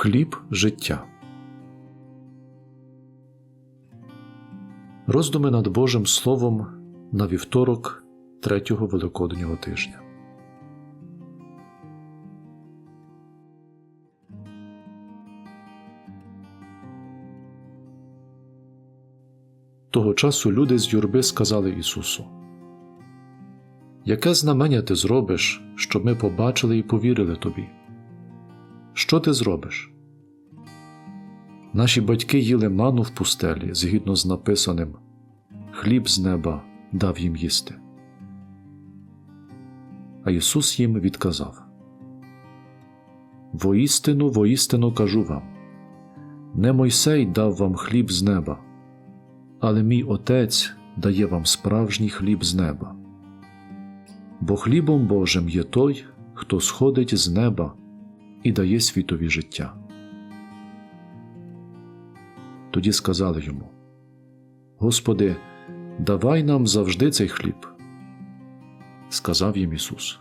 Хліб життя. Роздуми над Божим Словом на вівторок третього Великоднього тижня. Того часу люди з юрби сказали Ісусу: Яке знамення ти зробиш, щоб ми побачили і повірили тобі? Що ти зробиш? Наші батьки їли ману в пустелі згідно з написаним Хліб з неба дав їм їсти. А Ісус їм відказав Воістину, воістину кажу вам не Мойсей дав вам хліб з неба, але мій Отець дає вам справжній хліб з неба. Бо хлібом Божим є той, хто сходить з неба і дає світові життя. Тоді сказали йому: Господи, давай нам завжди цей хліб. Сказав їм Ісус.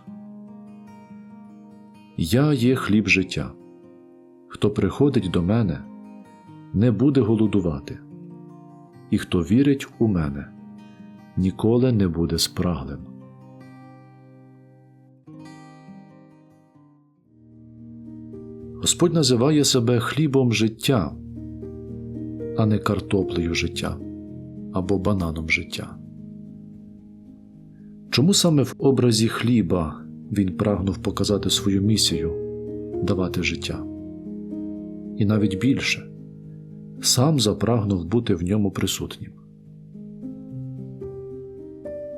Я є хліб життя. Хто приходить до мене, не буде голодувати, і хто вірить у мене, ніколи не буде спраглим. Господь називає себе хлібом життя, а не картоплею життя або бананом життя. Чому саме в образі хліба він прагнув показати свою місію давати життя? І навіть більше сам запрагнув бути в ньому присутнім.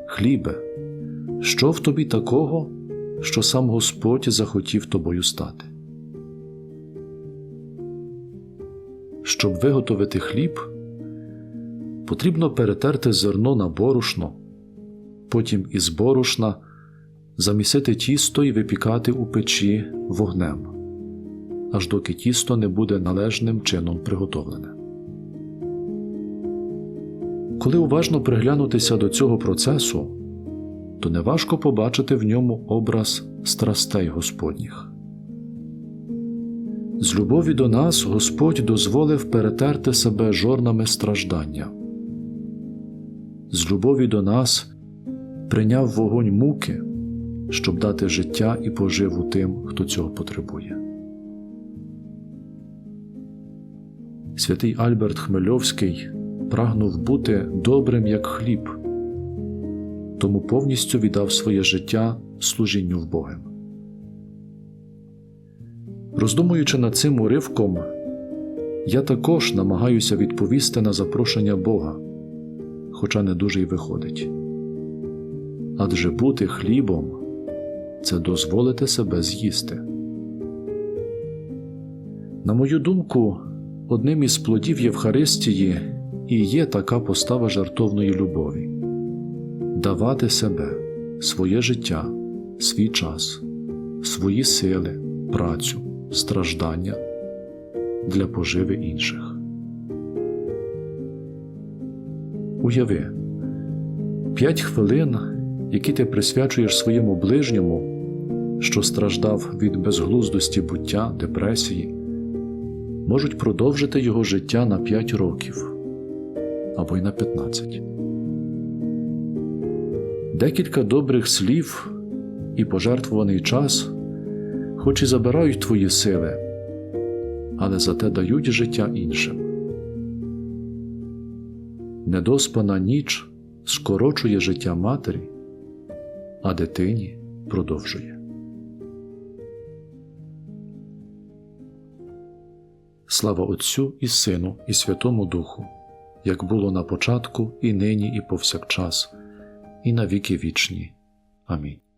Хлібе, що в тобі такого, що сам Господь захотів тобою стати? Щоб виготовити хліб, потрібно перетерти зерно на борошно, потім із борошна замісити тісто і випікати у печі вогнем, аж доки тісто не буде належним чином приготовлене. Коли уважно приглянутися до цього процесу, то неважко побачити в ньому образ страстей Господніх. З любові до нас Господь дозволив перетерти себе жорнами страждання. З любові до нас прийняв вогонь муки, щоб дати життя і поживу тим, хто цього потребує. Святий Альберт Хмельовський прагнув бути добрим як хліб, тому повністю віддав своє життя служінню в Богом. Роздумуючи над цим уривком, я також намагаюся відповісти на запрошення Бога, хоча не дуже й виходить. Адже бути хлібом це дозволити себе з'їсти. На мою думку, одним із плодів Євхаристії і є така постава жартовної любові давати себе, своє життя, свій час, свої сили, працю страждання для поживи інших. Уяви п'ять хвилин, які ти присвячуєш своєму ближньому, що страждав від безглуздості буття, депресії, можуть продовжити його життя на 5 років або й на 15. Декілька добрих слів і пожертвуваний час хоч і забирають твої сили, але зате дають життя іншим. Недоспана ніч скорочує життя матері, а дитині продовжує. Слава Отцю і Сину, і Святому Духу, як було на початку, і нині, і повсякчас, і на віки вічні. Амінь.